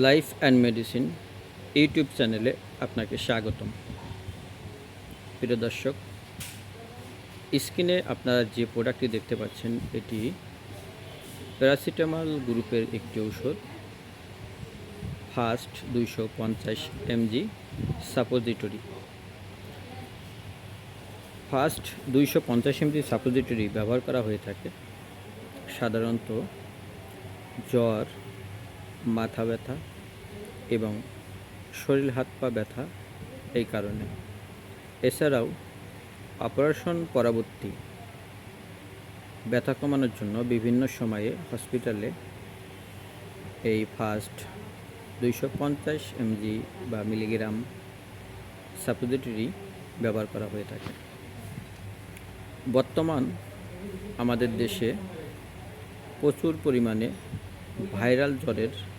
Life and medicine YouTube চ্যানেলে আপনাকে স্বাগতম। প্রিয় দর্শক, স্ক্রিনে আপনারা যে প্রোডাক্টটি দেখতে পাচ্ছেন, এটি প্যারাসিটামল গ্রুপের একটি ঔষধ। ফার্স্ট দুইশো পঞ্চাশ এমজি সাপোজিটরি। ফার্স্ট দুইশো পঞ্চাশ এমজি সাপোজিটরি ব্যবহার করা হয়ে থাকে। সাধারণত জ্বর মাথা ব্যথা এবং শরীর হাত পা ব্যথা এই কারণে। এছাড়াও অপারেশন পরবর্তী ব্যথা কমানোর জন্য বিভিন্ন সময়ে হসপিটালে এই ফার্স্ট দুইশো পঞ্চাশ এমজি বা মিলিগ্রাম সাপোজিটরি ব্যবহার করা হয়ে থাকে। বর্তমান আমাদের দেশে প্রচুর পরিমাণে ভাইরাল জ্বরের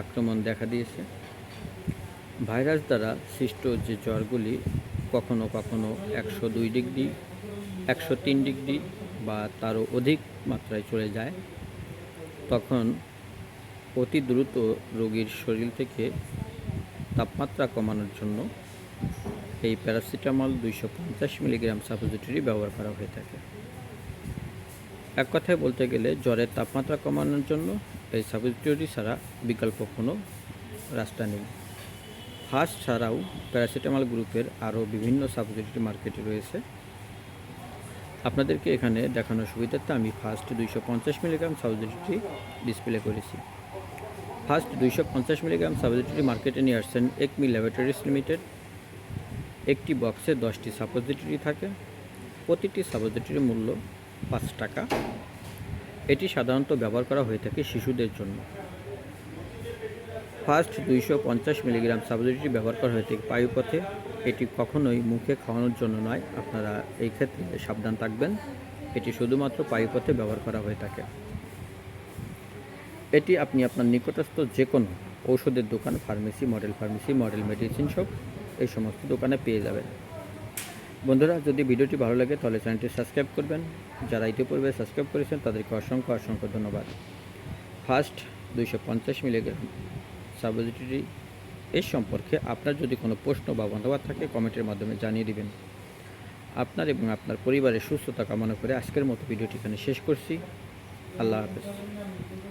আক্রমণ দেখা দিয়েছে। ভাইরাস দ্বারা সৃষ্ট যে জ্বরগুলি কখনো কখনো একশো দুই ডিগ্রি, একশো তিন ডিগ্রি বা তারও অধিক মাত্রায় চলে যায়। তখন অতি দ্রুত রোগীর শরীর থেকে তাপমাত্রা কমানোর জন্য এই প্যারাসিটামল দুইশো পঞ্চাশ মিলিগ্রাম সাপোজিটরি ব্যবহার করা হয়ে থাকে। এক কথায় বলতে গেলে জ্বরের তাপমাত্রা কমানোর জন্য এই সাপোজিটরি ছাড়া বিকল্প কোনো রাস্তা নেই। ফার্স্ট ছাড়াও প্যারাসিটামল গ্রুপের আরও বিভিন্ন সাপোজিটরি মার্কেটে রয়েছে। আপনাদেরকে এখানে দেখানোর সুবিধার্থে আমি ফার্স্ট দুইশো পঞ্চাশ মিলিগ্রাম সাপোজিটরি ডিসপ্লে করেছি। ফার্স্ট দুইশো পঞ্চাশ মিলিগ্রাম সাপোজিটরি মার্কেটে নিয়ে আসছেন একমি ল্যাবরেটরিজ লিমিটেড একটি বক্সে দশটি সাপোজিটরি থাকে। প্রতিটি সাপোজিটরির মূল্য পাঁচ টাকা। এটি সাধারণত ব্যবহার করা হয়ে থাকে শিশুদের জন্য। ফার্স্ট দুইশো পঞ্চাশ মিলিগ্রাম সাবজিটি ব্যবহার করা হয়ে থাকে বায়ুপথে। এটি কখনোই মুখে খাওয়ানোর জন্য নয়। আপনারা এই ক্ষেত্রে সাবধান থাকবেন। এটি শুধুমাত্র পায়ুপথে ব্যবহার করা হয়ে থাকে। এটি আপনি আপনার নিকটস্থ যে কোনো ঔষধের দোকান, pharmacy, model pharmacy, model medicine shop, এই সমস্ত দোকানে পেয়ে যাবেন। বন্ধুরা, যদি ভিডিওটি ভালো লাগে, তাহলে চ্যানেলটি সাবস্ক্রাইব করবেন। যারা ইতিপূর্বে সাবস্ক্রাইব করেছেন, তাদেরকে অসংখ্য অসংখ্য ধন্যবাদ। ফার্স্ট দুইশো পঞ্চাশ মিলিগ্রাম সাবজিটরি এর সম্পর্কে আপনার যদি কোনো প্রশ্ন বা মতামত থাকে, কমেন্টের মাধ্যমে জানিয়ে দিবেন। আপনার এবং আপনার পরিবারের সুস্থতা কামনা করে আজকের মতো ভিডিওটি এখানে শেষ করছি। আল্লাহ হাফেজ।